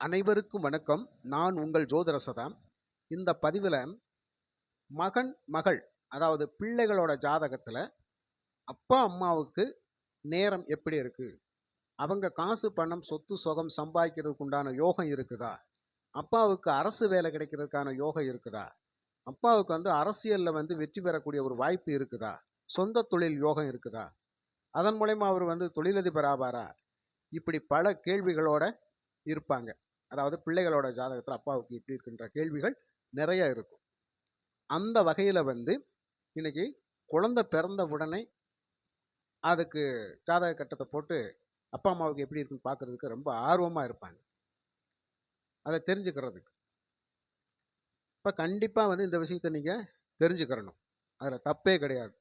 அனைவருக்கும் வணக்கம். நான் உங்கள் ஜோதரசதாம் இந்த பதிவில் மகன் மகள் அதாவது பிள்ளைகளோட ஜாதகத்தில் அப்பா அம்மாவுக்கு நேரம் எப்படி இருக்குது அவங்க காசு பணம் சொத்து சுகம் சம்பாதிக்கிறதுக்கு உண்டான யோகம் இருக்குதா? அப்பாவுக்கு அரசு வேலை கிடைக்கிறதுக்கான யோகம் இருக்குதா? அப்பாவுக்கு வந்து அரசியலில் வந்து வெற்றி பெறக்கூடிய ஒரு வாய்ப்பு இருக்குதா? சொந்த தொழில் யோகம் இருக்குதா? அதன் மூலயமா அவர் வந்து தொழிலதிபர் ஆவாரா? இப்படி பல கேள்விகளோட இருப்பாங்க. அதாவது பிள்ளைகளோட ஜாதகத்தில் அப்பாவுக்கு இப்படி இருக்கின்ற கேள்விகள் நிறைய இருக்கும். அந்த வகையில் வந்து இன்றைக்கி குழந்தை பிறந்த உடனே அதுக்கு ஜாதக கட்டத்தை போட்டு அப்பா அம்மாவுக்கு எப்படி இருக்குன்னு பார்க்கறதுக்கு ரொம்ப ஆர்வமாக இருப்பாங்க. அதை தெரிஞ்சுக்கிறதுக்கு. இப்போ கண்டிப்பாக வந்து இந்த விஷயத்தை நீங்கள் தெரிஞ்சுக்கிறணும். அதில் தப்பே கிடையாது.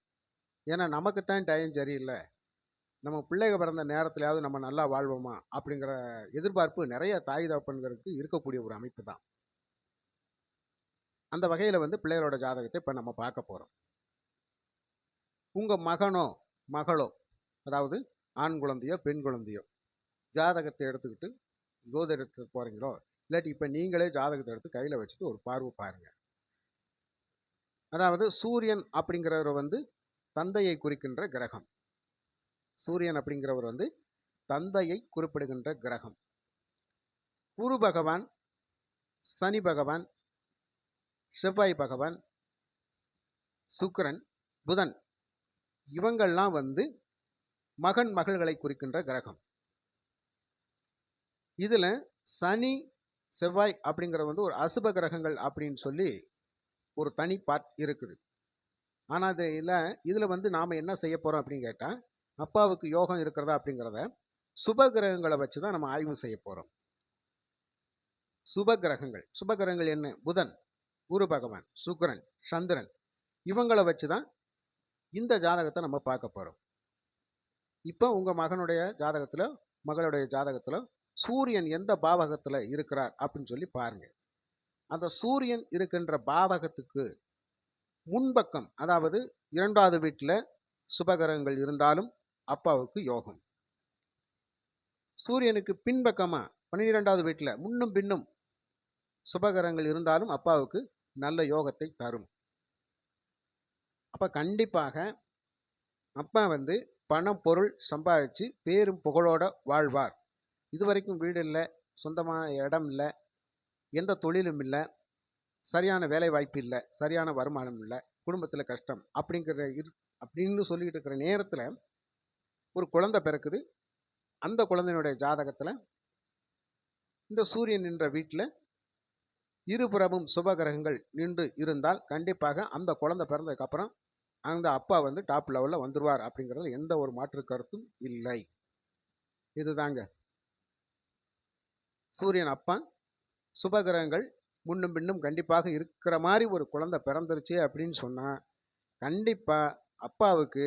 ஏன்னா நமக்கு தான் டைம் சரியில்லை. நம்ம பிள்ளைக பிறந்த நேரத்துலையாவது நம்ம நல்லா வாழ்வோமா? அப்படிங்கிற எதிர்பார்ப்பு நிறைய தாய் தகப்பன்களுக்கு இருக்கக்கூடிய ஒரு அமைப்பு தான். அந்த வகையில் வந்து பிள்ளைகளோட ஜாதகத்தை இப்போ நம்ம பார்க்க போகிறோம் உங்கள் மகனோ மகளோ அதாவது ஆண் குழந்தையோ பெண் குழந்தையோ ஜாதகத்தை எடுத்துக்கிட்டு ஜோதிடத்துக்கு போகிறீங்களோ இல்லாட்டி இப்போ நீங்களே ஜாதகத்தை எடுத்து கையில் வச்சுட்டு ஒரு பார்வை பாருங்கள் அதாவது சூரியன் அப்படிங்கிறவர் வந்து தந்தையை குறிக்கின்ற கிரகம். சூரியன் அப்படிங்கிறவர் வந்து தந்தையை குறிப்பிடுகின்ற கிரகம். குரு பகவான் சனி பகவான் செவ்வாய் பகவான் சுக்கரன் புதன் இவங்கள்லாம் வந்து மகன் மகள்களை குறிக்கின்ற கிரகம். இதுல சனி செவ்வாய் அப்படிங்கிறது வந்து ஒரு அசுப கிரகங்கள் அப்படின்னு சொல்லி ஒரு தனி பார்ட் இருக்குது. ஆனால் அது இல்லை. இதில் வந்து நாம் என்ன செய்ய போகிறோம் அப்படின்னு கேட்டால் அப்பாவுக்கு யோகம் இருக்கிறதா அப்படிங்கிறத சுப கிரகங்களை வச்சு தான் நம்ம ஆய்வு செய்ய போகிறோம் சுப கிரகங்கள். சுப கிரகங்கள் என்ன? புதன் குரு பகவான் சுக்கிரன் சந்திரன். இவங்களை வச்சு தான் இந்த ஜாதகத்தை நம்ம பார்க்க போகிறோம் இப்போ உங்கள் மகனுடைய ஜாதகத்தில் மகளுடைய ஜாதகத்தில் சூரியன் எந்த பாவகத்தில் இருக்கிறார் அப்படின்னு சொல்லி பாருங்கள் அந்த சூரியன் இருக்கின்ற பாவகத்துக்கு முன்பக்கம் அதாவது இரண்டாவது வீட்டில் சுபகிரகங்கள் இருந்தாலும் அப்பாவுக்கு யோகம். சூரியனுக்கு பின்பக்கமாக பன்னிரெண்டாவது வீட்டில் முன்னும் பின்னும் சுபகரங்கள் இருந்தாலும் அப்பாவுக்கு நல்ல யோகத்தை தரும். அப்போ கண்டிப்பாக அப்பா வந்து பணம் பொருள் சம்பாதிச்சு பேரும் புகழோட வாழ்வார். இது வரைக்கும் வீடு இல்லை சொந்தமாக இடம் இல்லை எந்த தொழிலும் இல்லை சரியான வேலை வாய்ப்பு இல்லை சரியான வருமானம் இல்லை குடும்பத்தில் கஷ்டம் அப்படிங்கிற இரு அப்படின்னு சொல்லிக்கிட்டு இருக்கிற நேரத்தில் ஒரு குழந்தை பிறக்குது. அந்த குழந்தையினுடைய ஜாதகத்தில் இந்த சூரியன் நின்ற வீட்டில் இருபுறமும் சுபகிரகங்கள் நின்று இருந்தால் கண்டிப்பாக அந்த குழந்தை பிறந்ததுக்கப்புறம் அந்த அப்பா வந்து டாப் லெவலில் வந்துடுவார் அப்படிங்கிறதுல எந்த ஒரு மாற்று கருத்தும் இல்லை. இதுதாங்க. சூரியன் அப்பா சுபகிரகங்கள் முன்னும் பின்னும் கண்டிப்பாக இருக்கிற மாதிரி ஒரு குழந்தை பிறந்துருச்சு அப்படின்னு சொன்னால் கண்டிப்பாக அப்பாவுக்கு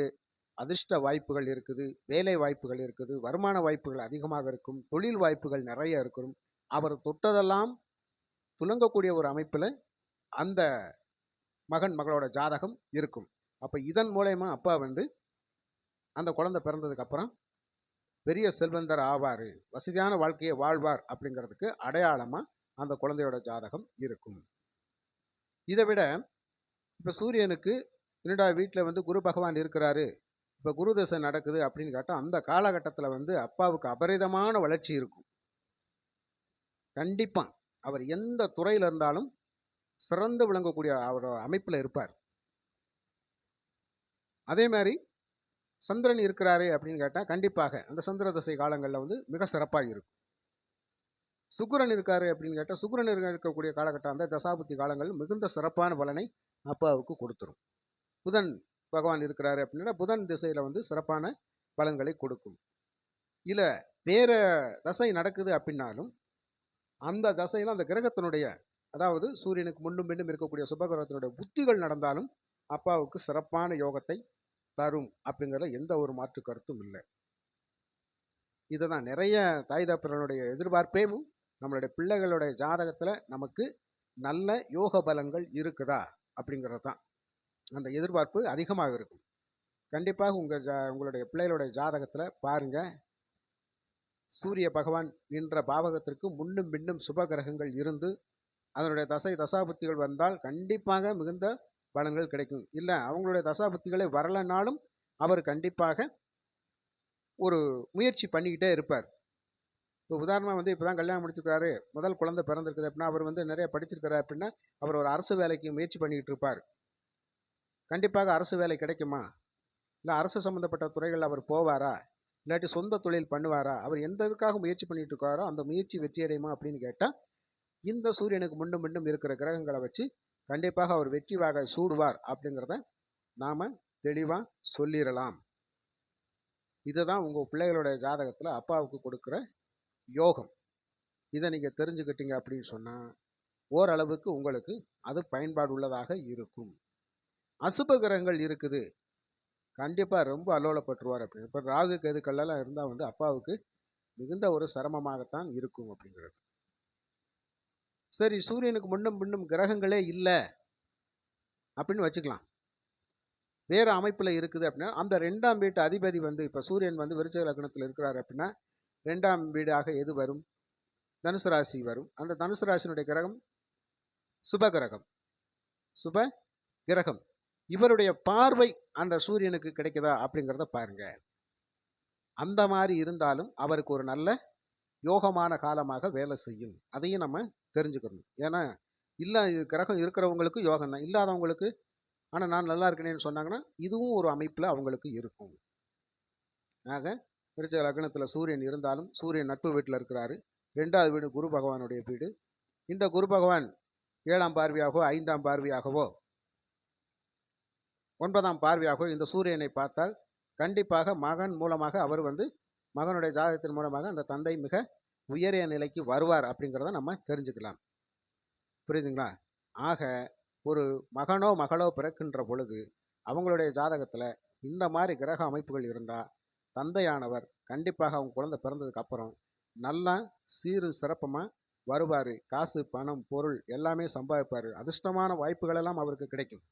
அதிர்ஷ்ட வாய்ப்புகள் இருக்குது வேலை வாய்ப்புகள் இருக்குது வருமான வாய்ப்புகள் அதிகமாக இருக்கும் தொழில் வாய்ப்புகள் நிறைய இருக்கும். அவர் தொட்டதெல்லாம் துலங்கக்கூடிய ஒரு அமைப்பில் அந்த மகன் மகளோட ஜாதகம் இருக்கும். அப்போ இதன் மூலயமா அப்பா வந்து அந்த குழந்தை பிறந்ததுக்கப்புறம் பெரிய செல்வந்தர் ஆவார் வசதியான வாழ்க்கையை வாழ்வார் அப்படிங்கிறதுக்கு அடையாளமாக அந்த குழந்தையோட ஜாதகம் இருக்கும். இதை விட இப்போ சூரியனுக்கு என்னடா வீட்டில் வந்து குரு பகவான் இருக்கிறாரு. இப்போ குரு தசை நடக்குது அப்படின்னு கேட்டால் அந்த காலகட்டத்தில் வந்து அப்பாவுக்கு அபரிதமான வளர்ச்சி இருக்கும். கண்டிப்பாக அவர் எந்த துறையில் இருந்தாலும் சிறந்து விளங்கக்கூடிய அவர் அமைப்பில் இருப்பார். அதே மாதிரி சந்திரன் இருக்கிறாரு அப்படின்னு கேட்டால் கண்டிப்பாக அந்த சந்திர தசை காலங்களில் வந்து மிக சிறப்பாக இருக்கும். சுக்கரன் இருக்காரு அப்படின்னு கேட்டால் சுக்கரன் இருக்கக்கூடிய காலகட்டம் அந்த தசாபுத்தி காலங்கள் மிகுந்த சிறப்பான பலனை அப்பாவுக்கு கொடுத்துரும். புதன் பகவான் இருக்கிறாரு அப்படின்னா புதன் திசையில் வந்து சிறப்பான பலன்களை கொடுக்கும். இல்லை வேறு தசை நடக்குது அப்படின்னாலும் அந்த தசையில் அந்த கிரகத்தினுடைய அதாவது சூரியனுக்கு முன்னும் பின்னும் இருக்கக்கூடிய சுபகிரகத்தினுடைய புத்திகள் நடந்தாலும் அப்பாவுக்கு சிறப்பான யோகத்தை தரும் அப்படிங்கிற எந்த ஒரு மாற்று கருத்தும் இல்லை. இதுதான் நிறைய தாய் தப்பரனுடைய எதிர்பார்ப்பேவும் நம்மளுடைய பிள்ளைகளுடைய ஜாதகத்தில் நமக்கு நல்ல யோக பலன்கள் இருக்குதா அப்படிங்கிறது தான் அந்த எதிர்பார்ப்பு அதிகமாக இருக்கும். கண்டிப்பாக உங்கள் ஜா உங்களுடைய பிள்ளைகளுடைய ஜாதகத்தில் பாருங்கள் சூரிய பகவான் என்ற பாவகத்திற்கு முன்னும் பின்னும் சுப கிரகங்கள் இருந்து அதனுடைய தசை தசாபுத்திகள் வந்தால் கண்டிப்பாக மிகுந்த பலன்கள் கிடைக்கும். இல்லை அவங்களுடைய தசாபுத்திகளை வரலைனாலும் அவர் கண்டிப்பாக ஒரு முயற்சி பண்ணிக்கிட்டே இருப்பார். இப்போ உதாரணமாக வந்து இப்போ தான் கல்யாணம் முடிச்சிருக்காரு முதல் குழந்தை பிறந்திருக்குது அப்படின்னா அவர் வந்து நிறைய படிச்சிருக்காரு அப்படின்னா அவர் ஒரு அரசு வேலைக்கு முயற்சி பண்ணிக்கிட்டு இருப்பார். கண்டிப்பாக அரசு வேலை கிடைக்குமா? இல்லை அரசு சம்மந்தப்பட்ட துறைகளில் அவர் போவாரா? இல்லாட்டி சொந்த தொழில் பண்ணுவாரா? அவர் எந்த இதுக்காக முயற்சி பண்ணிட்டு இருக்காரோ அந்த முயற்சி வெற்றியடையுமா அப்படின்னு கேட்டால் இந்த சூரியனுக்கு முன்னும் முன்னும் இருக்கிற கிரகங்களை வச்சு கண்டிப்பாக அவர் வெற்றி வாகை சூடுவார் அப்படிங்கிறத நாம் தெளிவாக சொல்லிடலாம் இதுதான் உங்கள் பிள்ளைகளுடைய ஜாதகத்தில் அப்பாவுக்கு கொடுக்குற யோகம். இதை நீங்கள் தெரிஞ்சுக்கிட்டீங்க அப்படின்னு சொன்னால் ஓரளவுக்கு உங்களுக்கு அது பயன்பாடு உள்ளதாக இருக்கும். அசுப கிரகங்கள் இருக்குது. கண்டிப்பாக ரொம்ப அலோலப்பட்டுருவார் அப்படின்னு இப்போ ராகு கேதுக்கள்லாம் இருந்தால் வந்து அப்பாவுக்கு மிகுந்த ஒரு சிரமமாகத்தான் இருக்கும் அப்படிங்கிறது. சரி சூரியனுக்கு முன்னும் பின்னும் கிரகங்களே இல்லை அப்படின்னு வச்சுக்கலாம். வேறு அமைப்பில் இருக்குது அப்படின்னா அந்த ரெண்டாம் வீட்டு அதிபதி வந்து இப்போ சூரியன் வந்து விருச்சக லக்னத்தில் இருக்கிறார் அப்படின்னா ரெண்டாம் வீடாக எது வரும்? தனுசு ராசி வரும். அந்த தனுசு ராசினுடைய கிரகம் சுப கிரகம். சுப கிரகம். இவருடைய பார்வை அந்த சூரியனுக்கு கிடைக்குதா அப்படிங்கிறத பாருங்க. அந்த மாதிரி இருந்தாலும் அவருக்கு ஒரு நல்ல யோகமான காலமாக வேலை செய்யும். அதையும் நம்ம தெரிஞ்சுக்கணும். ஏன்னா இல்லை கிரகம் இருக்கிறவங்களுக்கு யோகம் தான். இல்லாதவங்களுக்கு ஆனால் நான் நல்லா இருக்கேனேன்னு சொன்னாங்கன்னா இதுவும் ஒரு அமைப்பில் அவங்களுக்கு இருக்கும். ஆக விருச்ச லக்னத்தில் சூரியன் இருந்தாலும் சூரியன் நட்பு வீட்டில் இருக்கிறாரு. ரெண்டாவது வீடு குரு பகவானுடைய வீடு. இந்த குரு பகவான் ஏழாம் பார்வையாகவோ ஐந்தாம் பார்வையாகவோ ஒன்பதாம் பார்வையாகவோ இந்த சூரியனை பார்த்தால் கண்டிப்பாக மகன் மூலமாக அவர் வந்து மகனுடைய ஜாதகத்தின் மூலமாக அந்த தந்தை மிக உயரிய நிலைக்கு வருவார் அப்படிங்கிறத நம்ம தெரிஞ்சுக்கலாம். புரியுதுங்களா? ஆக ஒரு மகனோ மகளோ பிறக்கின்ற பொழுது அவங்களுடைய ஜாதகத்தில் இந்த மாதிரி கிரக அமைப்புகள் இருந்தால் தந்தையானவர் கண்டிப்பாக அவங்க குழந்தை பிறந்ததுக்கு அப்புறம் நல்லா சீரு சிறப்பமாக வருவார். காசு பணம் பொருள் எல்லாமே சம்பாதிப்பார். அதிர்ஷ்டமான வாய்ப்புகள் எல்லாம் அவருக்கு கிடைக்கும்.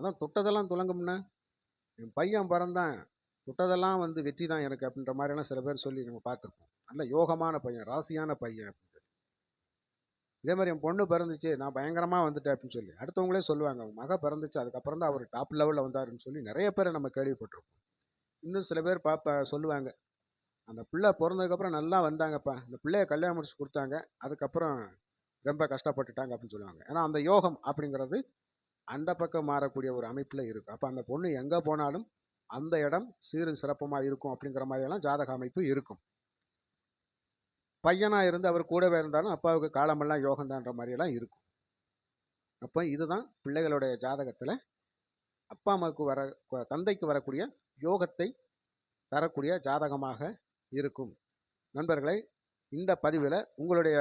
அதான் தொட்டதெல்லாம் துலங்கும்னா? என் பையன் பிறந்தான். தொட்டதெல்லாம் வந்து வெற்றி தான் எனக்கு அப்படின்ற மாதிரியெல்லாம் சில பேர் சொல்லி நம்ம பார்த்துருப்போம். நல்ல யோகமான பையன் ராசியான பையன் அப்படின்னு இதே மாதிரி என் பொண்ணு பிறந்துச்சு நான் பயங்கரமாக வந்துட்டேன் அப்படின்னு சொல்லி. அடுத்தவங்களே சொல்லுவாங்க அவங்க மக பிறந்துச்சு அதுக்கப்புறம் தான் அவர் டாப் லெவலில் வந்தாருன்னு சொல்லி நிறைய பேரை நம்ம கேள்விப்பட்டிருப்போம். இன்னும் சில பேர் பாப்பா சொல்லுவாங்க அந்த பிள்ளை பிறந்ததுக்கப்புறம் நல்லா வந்தாங்கப்பா. அந்த பிள்ளைய கல்யாணம் முடிச்சு கொடுத்தாங்க அதுக்கப்புறம் ரொம்ப கஷ்டப்பட்டுட்டாங்க அப்படின்னு சொல்லுவாங்க. ஏன்னா அந்த யோகம் அப்படிங்கிறது அந்த பக்கம் மாறக்கூடிய ஒரு அமைப்பில் இருக்கும் அப்போ அந்த பொண்ணு எங்கே போனாலும் அந்த இடம் சீரும் சிறப்பமாக இருக்கும் அப்படிங்கிற மாதிரியெல்லாம் ஜாதக அமைப்பு இருக்கும். பையனாக இருந்து அவர் கூடவே இருந்தாலும் அப்பாவுக்கு காலமெல்லாம் யோகந்தான்ற மாதிரியெல்லாம் இருக்கும். அப்போ இதுதான் பிள்ளைகளுடைய ஜாதகத்தில் அப்பா அம்மாவுக்கு வர தந்தைக்கு வரக்கூடிய யோகத்தை தரக்கூடிய ஜாதகமாக இருக்கும். நண்பர்களை இந்த பதிவில் உங்களுடைய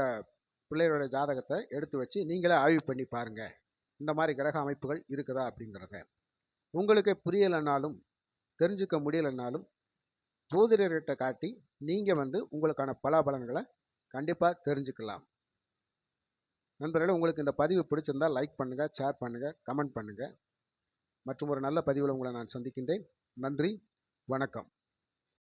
பிள்ளைகளுடைய ஜாதகத்தை எடுத்து வச்சு நீங்களே ஆய்வு பண்ணி பாருங்கள் இந்த மாதிரி கிரக அமைப்புகள் இருக்குதா அப்படிங்கிறத உங்களுக்கு புரியலைனாலும் தெரிஞ்சுக்க முடியலைனாலும் ஜோதிடர்கிட்ட காட்டி நீங்கள் வந்து உங்களுக்கான பலாபலன்களை கண்டிப்பாக தெரிஞ்சுக்கலாம். நண்பர்களே உங்களுக்கு இந்த பதிவு பிடிச்சிருந்தால் லைக் பண்ணுங்கள் ஷேர் பண்ணுங்கள் கமெண்ட் பண்ணுங்கள் மற்றும் ஒரு நல்ல பதிவில் உங்களை நான் சந்திக்கின்றேன். நன்றி வணக்கம்.